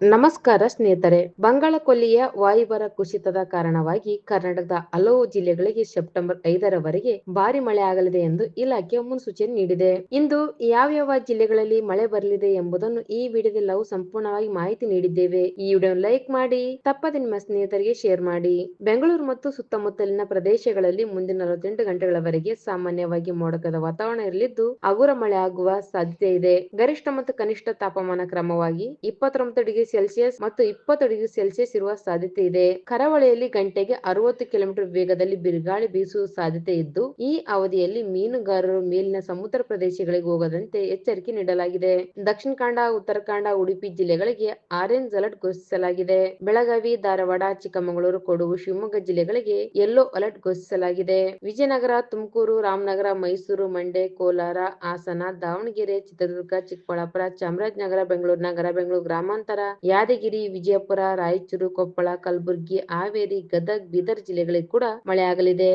ನಮಸ್ಕಾರ ಸ್ನೇಹಿತರೆ. ಬಂಗಾಳಕೊಲ್ಲಿಯ ವಾಯುಭಾರ ಕುಸಿತದ ಕಾರಣವಾಗಿ ಕರ್ನಾಟಕದ ಹಲವು ಜಿಲ್ಲೆಗಳಿಗೆ ಸೆಪ್ಟೆಂಬರ್ ಐದರವರೆಗೆ ಭಾರಿ ಮಳೆ ಆಗಲಿದೆ ಎಂದು ಇಲಾಖೆ ಮುನ್ಸೂಚನೆ ನೀಡಿದೆ. ಇಂದು ಯಾವ್ಯಾವ ಜಿಲ್ಲೆಗಳಲ್ಲಿ ಮಳೆ ಬರಲಿದೆ ಎಂಬುದನ್ನು ಈ ವಿಡಿಯೋದಲ್ಲಿ ನಾವು ಸಂಪೂರ್ಣವಾಗಿ ಮಾಹಿತಿ ನೀಡಿದ್ದೇವೆ. ಈ ವಿಡಿಯೋ ಲೈಕ್ ಮಾಡಿ, ತಪ್ಪದೆ ನಿಮ್ಮ ಸ್ನೇಹಿತರಿಗೆ ಶೇರ್ ಮಾಡಿ. ಬೆಂಗಳೂರು ಮತ್ತು ಸುತ್ತಮುತ್ತಲಿನ ಪ್ರದೇಶಗಳಲ್ಲಿ ಮುಂದಿನ ನಲವತ್ತೆಂಟು ಗಂಟೆಗಳವರೆಗೆ ಸಾಮಾನ್ಯವಾಗಿ ಮೋಡಕದ ವಾತಾವರಣ ಇರಲಿದ್ದು, ಹಗುರ ಮಳೆ ಆಗುವ ಸಾಧ್ಯತೆ ಇದೆ. ಗರಿಷ್ಠ ಮತ್ತು ಕನಿಷ್ಠ ತಾಪಮಾನ ಕ್ರಮವಾಗಿ ಇಪ್ಪತ್ತೊಂಬತ್ತು ಡಿಗ್ರಿ ಸೆಲ್ಸಿಯಸ್ ಮತ್ತು ಇಪ್ಪತ್ತು ಡಿಗ್ರಿ ಸೆಲ್ಸಿಯಸ್ ಇರುವ ಸಾಧ್ಯತೆ ಇದೆ. ಕರಾವಳಿಯಲ್ಲಿ ಗಂಟೆಗೆ ಅರವತ್ತು ಕಿಲೋಮೀಟರ್ ವೇಗದಲ್ಲಿ ಬಿರುಗಾಳಿ ಬೀಸುವ ಸಾಧ್ಯತೆ ಇದ್ದು, ಈ ಅವಧಿಯಲ್ಲಿ ಮೀನುಗಾರರು ಮೇಲಿನ ಸಮುದ್ರ ಪ್ರದೇಶಗಳಿಗೆ ಹೋಗದಂತೆ ಎಚ್ಚರಿಕೆ ನೀಡಲಾಗಿದೆ. ದಕ್ಷಿಣ ಕನ್ನಡ, ಉತ್ತರ ಕನ್ನಡ, ಉಡುಪಿ ಜಿಲ್ಲೆಗಳಿಗೆ ಆರೆಂಜ್ ಅಲರ್ಟ್ ಘೋಷಿಸಲಾಗಿದೆ. ಬೆಳಗಾವಿ, ಧಾರವಾಡ, ಚಿಕ್ಕಮಗಳೂರು, ಕೊಡಗು, ಶಿವಮೊಗ್ಗ ಜಿಲ್ಲೆಗಳಿಗೆ ಯೆಲ್ಲೋ ಅಲರ್ಟ್ ಘೋಷಿಸಲಾಗಿದೆ. ವಿಜಯನಗರ, ತುಮಕೂರು, ರಾಮನಗರ, ಮೈಸೂರು, ಮಂಡ್ಯ, ಕೋಲಾರ, ಹಾಸನ, ದಾವಣಗೆರೆ, ಚಿತ್ರದುರ್ಗ, ಚಿಕ್ಕಬಳ್ಳಾಪುರ, ಚಾಮರಾಜನಗರ, ಬೆಂಗಳೂರು, ನಗರ, ಬೆಂಗಳೂರು ಗ್ರಾಮಾಂತರ ಯಾದಗಿರಿ ವಿಜಯಪುರ ರಾಯಚೂರು ಕೊಪ್ಪಳ ಕಲಬುರಗಿ ಹಾವೇರಿ ಗದಗ್ ಬೀದರ್ ಜಿಲ್ಲೆಗಳಿಗೆ ಕೂಡ ಮಳೆಯಾಗಲಿದೆ.